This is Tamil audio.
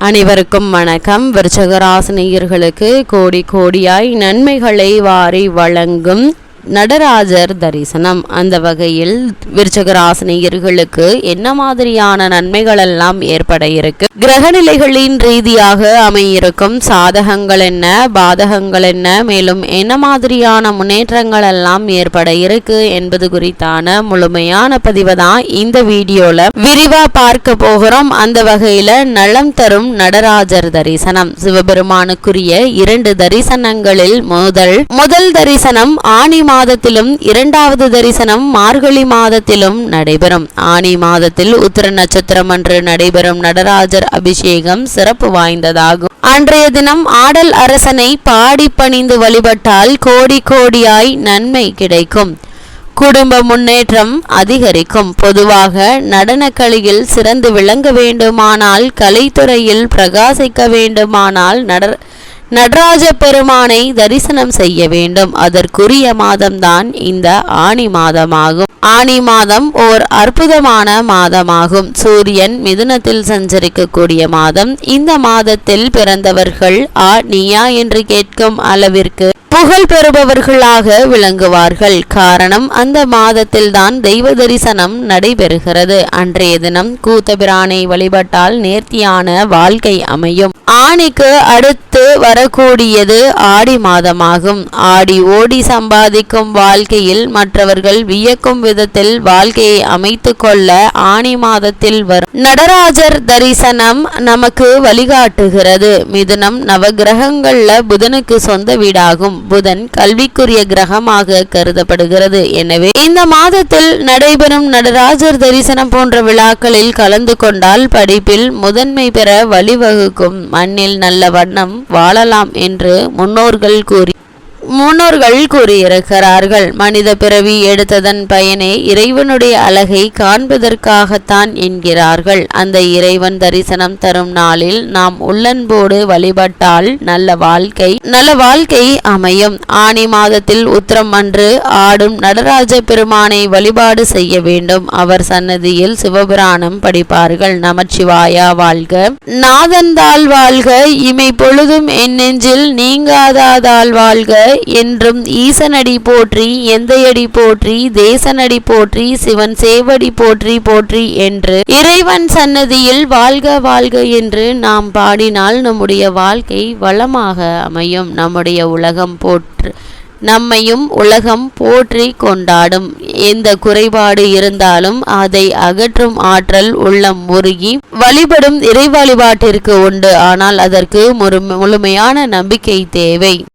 அனைவருக்கும் வணக்கம். விருச்சகராசினியர்களுக்கு கோடி கோடியாய் நன்மைகளை வாரி வழங்கும் நடராஜர் தரிசனம். அந்த வகையில் விருச்சகராசினியர்களுக்கு என்ன மாதிரியான நன்மைகள் எல்லாம் ஏற்பட இருக்கு? கிரகநிலைகளின் ரீதியாக அமையிருக்கும் சாதகங்கள் என்ன? பாதகங்கள் என்ன? மேலும் என்ன மாதிரியான முன்னேற்றங்கள் எல்லாம் ஏற்பட இருக்கு என்பது குறித்தான முழுமையான பதிவை தான் இந்த வீடியோல விரிவா பார்க்க போகிறோம். அந்த வகையில நலம் தரும் நடராஜர் தரிசனம். சிவபெருமானுக்குரிய இரண்டு தரிசனங்களில் முதல் முதல் தரிசனம் ஆணி மாதத்திலும் இரண்டாவது தரிசனம் மார்கழி மாதத்திலும் நடைபெறும். ஆனி மாதத்தில் உத்திர நட்சத்திரம் அன்று நடைபெறும் நடராஜர் அபிஷேகம் சிறப்பு வாய்ந்ததாகும். அன்றைய தினம் ஆடல் அரசனை பாடி பணிந்து வழிபட்டால் கோடி கோடியாய் நன்மை கிடைக்கும். குடும்ப முன்னேற்றம் அதிகரிக்கும். பொதுவாக நடனக்கலையில் சிறந்து விளங்க வேண்டுமானால் கலைத்துறையில் பிரகாசிக்க வேண்டுமானால் நட நடராஜ பெருமானை தரிசனம் செய்ய வேண்டும். அதற்குரிய மாதம்தான் இந்த ஆணி மாதமாகும். ஆணி மாதம் ஓர் அற்புதமான மாதமாகும். சூரியன் மிதுனத்தில் சஞ்சரிக்கக்கூடிய மாதம். இந்த மாதத்தில் பிறந்தவர்கள் ஆ நீயா? என்று கேட்கும் அளவிற்கு புகழ் பெறுபவர்களாக விளங்குவார்கள். காரணம் அந்த மாதத்தில்தான் தெய்வ தரிசனம் நடைபெறுகிறது. அன்றைய தினம் கூத்தபிரானை வழிபட்டால் நேர்த்தியான வாழ்க்கை அமையும். ஆணிக்கு அடுத்து வரக்கூடியது ஆடி மாதமாகும். ஆடி ஓடி சம்பாதிக்கும் வாழ்க்கையில் மற்றவர்கள் வியக்கும் விதத்தில் வாழ்க்கையை அமைத்து கொள்ள ஆணி மாதத்தில் வரும். நடராஜர் தரிசனம் நமக்கு வழிகாட்டுகிறது. மிதுனம் நவகிரகங்கள்ல புதனுக்கு சொந்த வீடாகும். புதன் கல்விக்குரிய கிரகமாக கருதப்படுகிறது. எனவே இந்த மாதத்தில் நடைபெறும் நடராஜர் தரிசனம் போன்ற விழாக்களில் கலந்து கொண்டால் படிப்பில் முதன்மை பெற வழிவகுக்கும். மண்ணில் நல்ல வண்ணம் வாழலாம் என்று முன்னோர்கள் கூறி முன்னோர்கள் கூறியிருக்கிறார்கள். மனித பிறவி எடுத்ததன் பயனே இறைவனுடைய அழகை காண்பதற்காகத்தான் என்கிறார்கள். அந்த இறைவன் தரிசனம் தரும் நாளில் நாம் உள்ளன்போடு வழிபட்டால் நல்ல வாழ்க்கை நல்ல வாழ்க்கை அமையும். ஆணி மாதத்தில் உத்திரம் அன்று ஆடும் நடராஜ பெருமானை வழிபாடு செய்ய வேண்டும். அவர் சன்னதியில் சிவபுராணம் படிப்பார்கள். நமச்சிவாயா வாழ்க. நாதந்தாள் வாழ்க. இமை பொழுதும் என் நெஞ்சில் நீங்காதாதால் வாழ்க. என்றும் ஈசனடி போற்றி எந்தையடி போற்றி தேசனடி போற்றி சிவன் சேவடி போற்றி போற்றி என்று இறைவன் சன்னதியில் வாழ்க வாழ்க என்று நாம் பாடினால் நம்முடைய வாழ்க்கை வளமாக அமையும். நம்முடைய உலகம் போற்று நம்மையும் உலகம் போற்றி கொண்டாடும். எந்த குறைபாடு இருந்தாலும் அதை அகற்றும் ஆற்றல் உள்ளம் முருகி வழிபடும் இறை வழிபாட்டிற்கு உண்டு. ஆனால் அதற்கு முழுமையான நம்பிக்கை தேவை.